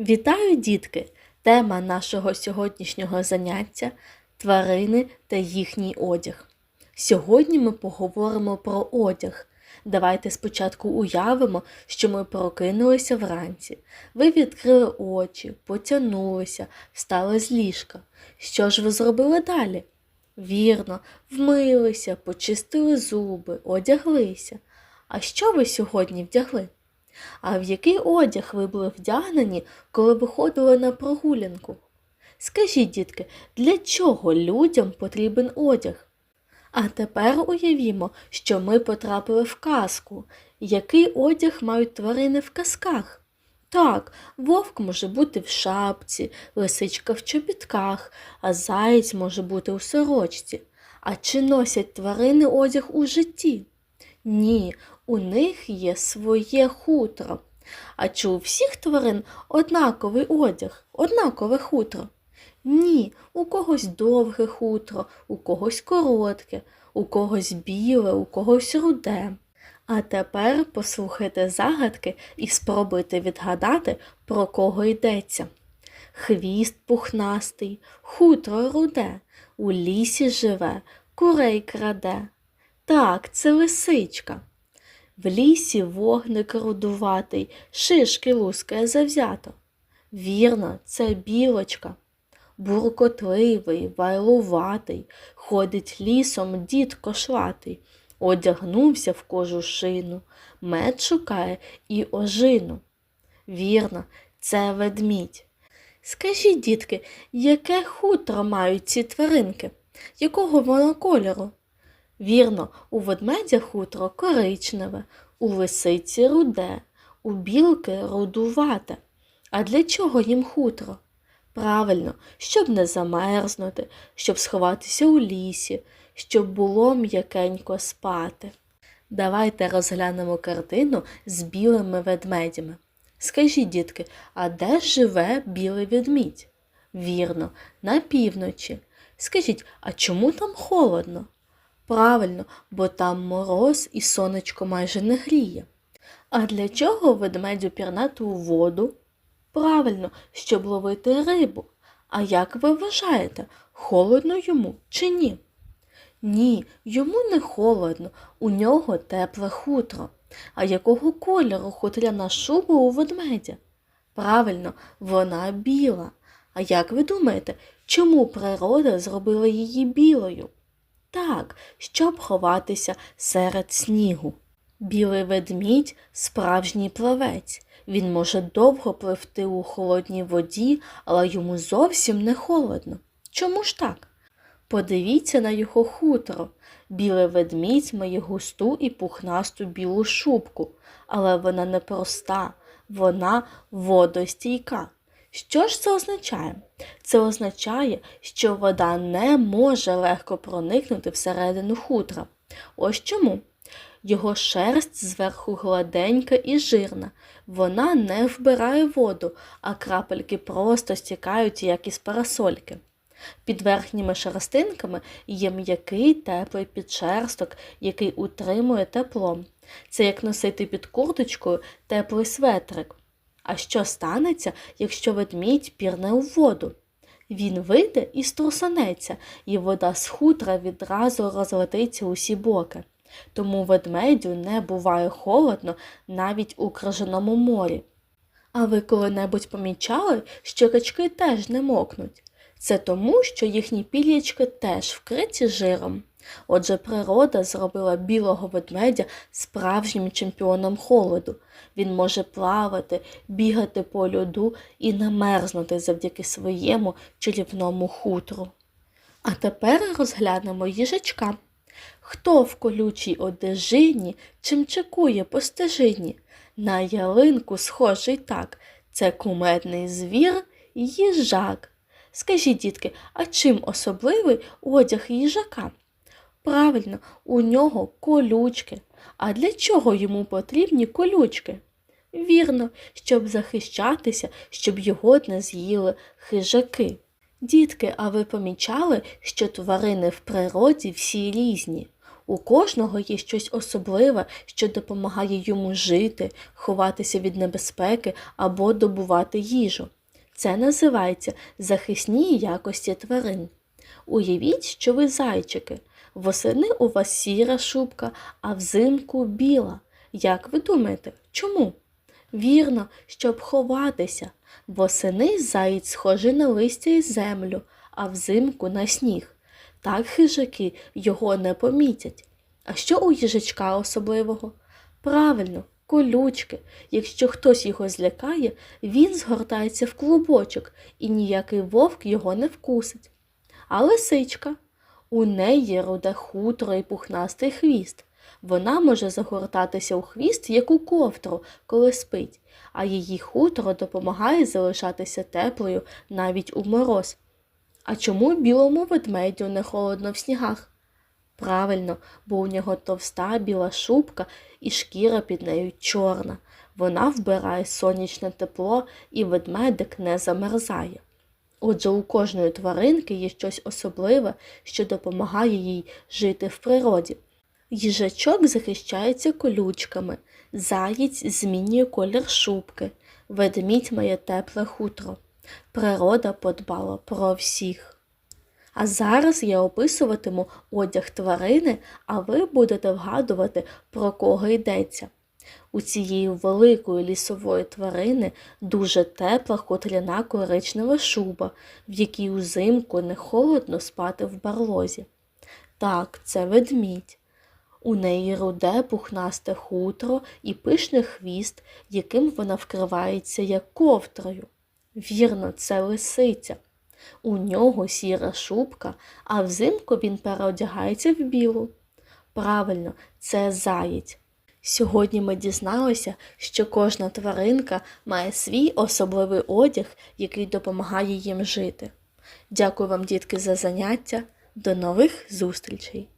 Вітаю, дітки! Тема нашого сьогоднішнього заняття тварини та їхній одяг. Сьогодні ми поговоримо про одяг. Давайте спочатку уявимо, що ми прокинулися вранці. Ви відкрили очі, потягнулися, встали з ліжка. Що ж ви зробили далі? Вірно, вмилися, почистили зуби, одяглися. А що ви сьогодні вдягли? А в який одяг ви були вдягнені, коли виходили на прогулянку? Скажіть, дітки, для чого людям потрібен одяг? А тепер уявімо, що ми потрапили в казку. Який одяг мають тварини в казках? Так, вовк може бути в шапці, лисичка в чобітках, а заєць може бути у сорочці. А чи носять тварини одяг у житті? Ні, у них є своє хутро. А чи у всіх тварин однаковий одяг, однакове хутро? Ні, у когось довге хутро, у когось коротке, у когось біле, у когось руде. А тепер послухайте загадки і спробуйте відгадати, про кого йдеться. Хвіст пухнастий, хутро руде, у лісі живе, курей краде. Так, це лисичка. В лісі вогник рудуватий, шишки лускає завзято. Вірно, це білочка. Буркотливий, вайлуватий, ходить лісом дід кошлатий, одягнувся в кожушину, мед шукає і ожину. Вірно, це ведмідь. Скажіть, дітки, яке хутро мають ці тваринки? Якого воно кольору? Вірно, у ведмедя хутро коричневе, у лисиці руде, у білки рудувате. А для чого їм хутро? Правильно, щоб не замерзнути, щоб сховатися у лісі, щоб було м'якенько спати. Давайте розглянемо картину з білими ведмедями. Скажіть, дітки, а де живе білий ведмідь? Вірно, на півночі. Скажіть, а чому там холодно? Правильно, бо там мороз і сонечко майже не гріє. А для чого ведмедю пірнати у воду? Правильно, щоб ловити рибу. А як ви вважаєте, холодно йому чи ні? Ні, йому не холодно, у нього тепле хутро. А якого кольору хутряна шуба у ведмедя? Правильно, вона біла. А як ви думаєте, чому природа зробила її білою? Так, щоб ховатися серед снігу. Білий ведмідь справжній плавець. Він може довго пливти у холодній воді, але йому зовсім не холодно. Чому ж так? Подивіться на його хутро. Білий ведмідь має густу і пухнасту білу шубку, але вона не проста, вона водостійка. Що ж це означає? Це означає, що вода не може легко проникнути всередину хутра. Ось чому. Його шерсть зверху гладенька і жирна. Вона не вбирає воду, а крапельки просто стікають, як із парасольки. Під верхніми шерстинками є м'який теплий підшерсток, який утримує тепло. Це як носити під курточкою теплий светрик. А що станеться, якщо ведмідь пірне у воду? Він вийде і струсанеться, і вода з хутра відразу розлетиться усі боки. Тому ведмедю не буває холодно навіть у крижаному морі. А ви коли-небудь помічали, що качки теж не мокнуть? Це тому, що їхні пілічки теж вкриті жиром. Отже, природа зробила білого ведмедя справжнім чемпіоном холоду. Він може плавати, бігати по льоду і не мерзнути завдяки своєму чарівному хутру. А тепер розглянемо їжачка. Хто в колючій одежині чимчикує по стежині? На ялинку схожий так. Це кумедний звір їжак. Скажіть, дітки, а чим особливий одяг їжака? Правильно, у нього колючки. А для чого йому потрібні колючки? Вірно, щоб захищатися, щоб його не з'їли хижаки. Дітки, а ви помічали, що тварини в природі всі різні? У кожного є щось особливе, що допомагає йому жити, ховатися від небезпеки або добувати їжу. Це називається захисні якості тварин. Уявіть, що ви зайчики. Восени у вас сіра шубка, а взимку біла. Як ви думаєте, чому? Вірно, щоб ховатися. Восени заєць схожий на листя і землю, а взимку на сніг. Так хижаки його не помітять. А що у їжачка особливого? Правильно, колючки. Якщо хтось його злякає, він згортається в клубочок, і ніякий вовк його не вкусить. А лисичка? У неї руде хутро і пухнастий хвіст. Вона може загортатися у хвіст, як у ковдру, коли спить, а її хутро допомагає залишатися теплою навіть у мороз. А чому білому ведмедю не холодно в снігах? Правильно, бо у нього товста біла шубка і шкіра під нею чорна. Вона вбирає сонячне тепло і ведмедик не замерзає. Отже, у кожної тваринки є щось особливе, що допомагає їй жити в природі. Їжачок захищається колючками, заєць змінює колір шубки, ведмідь має тепле хутро. Природа подбала про всіх. А зараз я описуватиму одяг тварини, а ви будете вгадувати, про кого йдеться. У цієї великої лісової тварини дуже тепла котряна коричнева шуба, в якій узимку не холодно спати в барлозі. Так, це ведмідь. У неї руде пухнасте хутро і пишний хвіст, яким вона вкривається як ковдрою. Вірно, це лисиця. У нього сіра шубка, а взимку він переодягається в білу. Правильно, це заєць. Сьогодні ми дізналися, що кожна тваринка має свій особливий одяг, який допомагає їм жити. Дякую вам, дітки, за заняття. До нових зустрічей!